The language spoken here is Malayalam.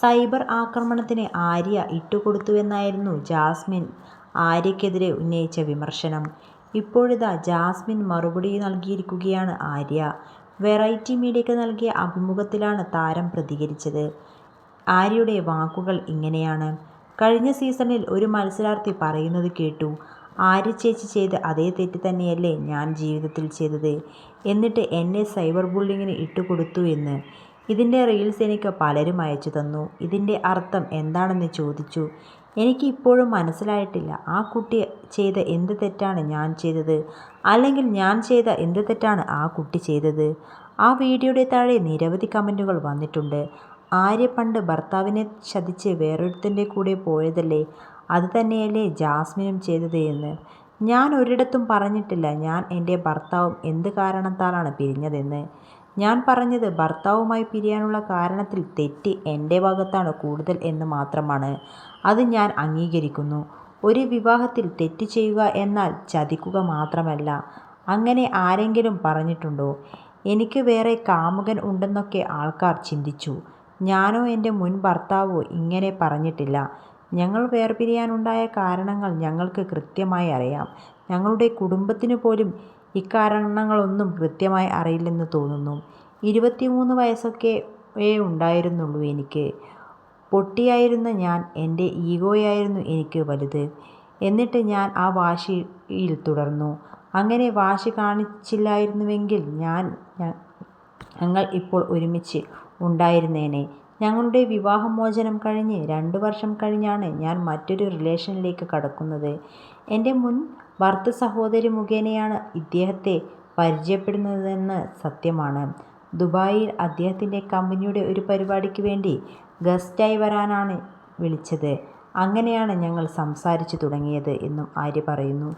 സൈബർ ആക്രമണത്തിന് ആര്യ ഇട്ടുകൊടുത്തുവെന്നായിരുന്നു ജാസ്മിൻ ആര്യക്കെതിരെ ഉന്നയിച്ച വിമർശനം. ഇപ്പോഴിതാ ജാസ്മിൻ മറുപടി നൽകിയിരിക്കുകയാണ് ആര്യ. വെറൈറ്റി മീഡിയക്ക് നൽകിയ അഭിമുഖത്തിലാണ് താരം പ്രതികരിച്ചത്. ആര്യയുടെ വാക്കുകൾ ഇങ്ങനെയാണ്. കഴിഞ്ഞ സീസണിൽ ഒരു മത്സരാർത്ഥി പറയുന്നത് കേട്ടു. ആര്യ ചേച്ചി ചെയ്ത അതേ തെറ്റ് തന്നെയല്ലേ ഞാൻ ജീവിതത്തിൽ ചെയ്തത്. എന്നിട്ട് എന്നെ സൈബർ ബുള്ളിങ്ങിന് ഇട്ടുകൊടുത്തു എന്ന്. ഇതിന്റെ റീൽസ് എനിക്ക് പലരും അയച്ചു തന്നു. ഇതിന്റെ അർത്ഥം എന്താണെന്ന് ചോദിച്ചു. എനിക്ക് ഇപ്പോഴും മനസ്സിലായിട്ടില്ല ആ കുട്ടി ചെയ്ത എന്ത് തെറ്റാണ് ഞാൻ ചെയ്തത്, അല്ലെങ്കിൽ ഞാൻ ചെയ്ത എന്ത് തെറ്റാണ് ആ കുട്ടി ചെയ്തത്. ആ വീഡിയോയുടെ താഴെ നിരവധി കമന്റുകൾ വന്നിട്ടുണ്ട്. ആര്യ പണ്ട് ഭർത്താവിനെ ചതിച്ച് വേറൊരുത്തന്റെ കൂടെ പോയതല്ലേ അത് തന്നെയല്ലേ ജാസ്മിനും ചെയ്തത് എന്ന്. ഞാൻ ഒരിടത്തും പറഞ്ഞിട്ടില്ല ഞാൻ എന്റെ ഭർത്താവും എന്ത് കാരണത്താലാണ് പിരിഞ്ഞതെന്ന്. ഞാൻ പറഞ്ഞത് ഭർത്താവുമായി പിരിയാനുള്ള കാരണത്തിൽ തെറ്റ് എന്റെ ഭാഗത്താണ് കൂടുതൽ എന്ന് മാത്രമാണ്. അത് ഞാൻ അംഗീകരിക്കുന്നു. ഒരു വിവാഹത്തിൽ തെറ്റ് ചെയ്യുക എന്നാൽ ചതിക്കുക മാത്രമല്ല. അങ്ങനെ ആരെങ്കിലും പറഞ്ഞിട്ടുണ്ടോ. എനിക്ക് വേറെ കാമുകൻ ഉണ്ടെന്നൊക്കെ ആൾക്കാർ ചിന്തിച്ചു. ഞാനോ എന്റെ മുൻ ഭർത്താവോ ഇങ്ങനെ പറഞ്ഞിട്ടില്ല. ഞങ്ങൾ വേർപിരിയാനുണ്ടായ കാരണങ്ങൾ ഞങ്ങൾക്ക് കൃത്യമായി അറിയാം. ഞങ്ങളുടെ കുടുംബത്തിന് പോലും ഇക്കാരണങ്ങളൊന്നും കൃത്യമായി അറിയില്ലെന്ന് തോന്നുന്നു. ഇരുപത്തിമൂന്ന് വയസ്സൊക്കെയേ എനിക്ക്. പൊട്ടിയായിരുന്ന ഞാൻ എന്റെ ഈഗോയായിരുന്നു എനിക്ക് വലുത്. എന്നിട്ട് ഞാൻ ആ വാശിയിൽ തുടർന്നു. അങ്ങനെ വാശി കാണിച്ചില്ലായിരുന്നുവെങ്കിൽ ഞാൻ ഞങ്ങൾ ഇപ്പോൾ ഒരുമിച്ച് ഉണ്ടായിരുന്നേനെ. ഞങ്ങളുടെ വിവാഹമോചനം കഴിഞ്ഞ് രണ്ട് വർഷം കഴിഞ്ഞാണ് ഞാൻ മറ്റൊരു റിലേഷനിലേക്ക് കടക്കുന്നത്. എന്റെ മുൻ ഭർതൃസഹോദരി മുഖേനയാണ് ഇദ്ദേഹത്തെ പരിചയപ്പെടുന്നതെന്ന് സത്യമാണ്. ദുബായിൽ അദ്ദേഹത്തിന്റെ കമ്പനിയുടെ ഒരു പരിപാടിക്ക് വേണ്ടി ഗസ്റ്റായി വരാനാണ് വിളിച്ചത്. അങ്ങനെയാണ് ഞങ്ങൾ സംസാരിച്ചു തുടങ്ങിയത് എന്നും ആര്യ പറയുന്നു.